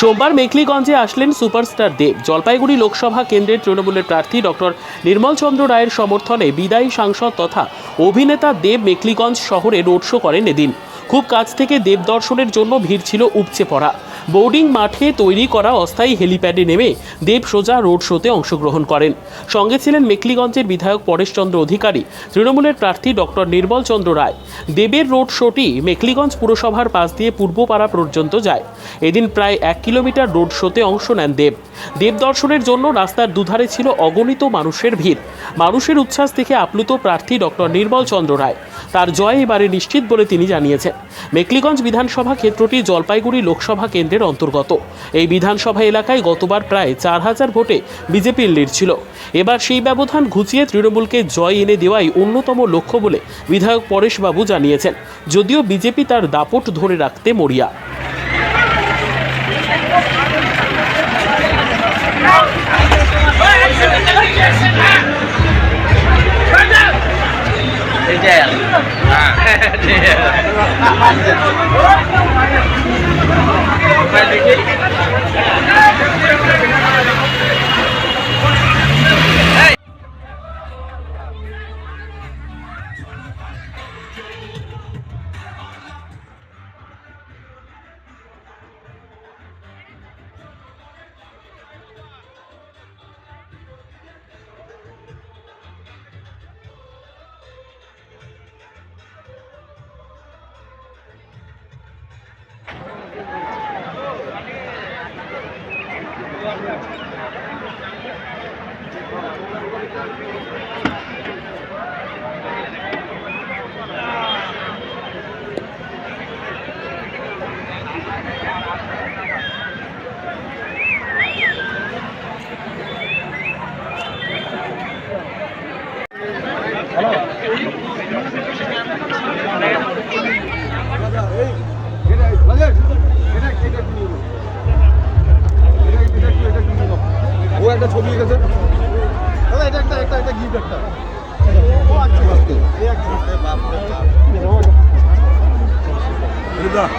সোমবার মেখলিগঞ্জে আসলেন সুপারস্টার দেব। জলপাইগুড়ি লোকসভা কেন্দ্রের তৃণমূলের প্রার্থী ডক্টর নির্মল চন্দ্র রায়ের সমর্থনে বিদায়ী সাংসদ তথা অভিনেতা দেব মেখলিগঞ্জ শহরে রোড শো করেন এদিন। খুব কাছ থেকে দেব দর্শনের জন্য ভিড় ছিল উপচে পড়া। বোর্ডিং মাঠে তৈরি করা অস্থায়ী হেলিপ্যাডে নেমে দেব সোজা রোড শোতে অংশগ্রহণ করেন। সঙ্গে ছিলেন মেকলিগঞ্জের বিধায়ক পরেশচন্দ্র অধিকারী, তৃণমূলের প্রার্থী ডক্টর নির্মল চন্দ্র রায়। দেবের রোড শোটি মেকলিগঞ্জ পুরসভার পাশ দিয়ে পূর্বপাড়া পর্যন্ত যায়। এদিন প্রায় এক কিলোমিটার রোড শোতে অংশ নেন দেব। দেব দর্শনের জন্য রাস্তার দুধারে ছিল অগণিত মানুষের ভিড়। মানুষের উচ্ছ্বাস দেখে আপ্লুত প্রার্থী ডক্টর নির্মল চন্দ্র রায়। তার জয় এবারে নিশ্চিত বলে তিনি জানিয়েছেন। মেকলিগঞ্জ বিধানসভা ক্ষেত্রটি জলপাইগুড়ি লোকসভা কেন্দ্রের অন্তর্গত। এই বিধানসভা এলাকায় গতবার প্রায় চার হাজার ভোটে বিজেপির লিড ছিল। এবার সেই ব্যবধান ঘুচিয়ে তৃণমূলকে জয় এনে দেওয়াই অন্যতম লক্ষ্য বলে বিধায়ক পরেশবাবু জানিয়েছেন। যদিও বিজেপি তার দাপট ধরে রাখতে মরিয়া। dinheiro. Thank you. বাপ রে বাপ